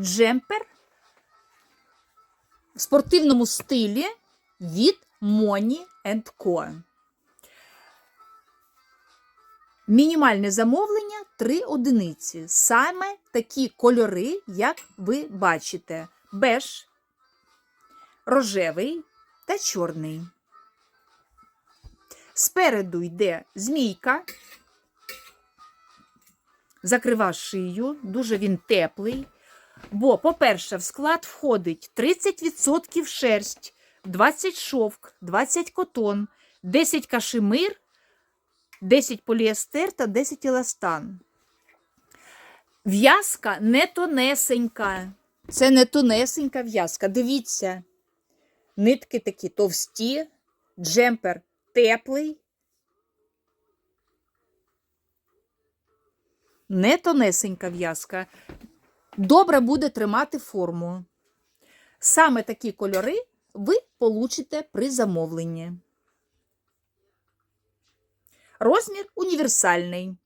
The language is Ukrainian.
джемпер в спортивному стилі від Money Co. Мінімальне замовлення 3 одиниці. Саме такі кольори, як ви бачите: беж, рожевий та чорний. Спереду йде змійка, закрива шию, дуже він теплий. Бо, по-перше, в склад входить 30% шерсть, 20 шовк, 20 котон, 10 кашемир, 10 поліестер та 10 еластан. В'язка не тонесенька. Це не тонесенька в'язка. Дивіться, нитки такі товсті, джемпер теплий. Не тонесенька в'язка. Добре буде тримати форму. Саме такі кольори ви получите при замовленні. Розмір універсальний.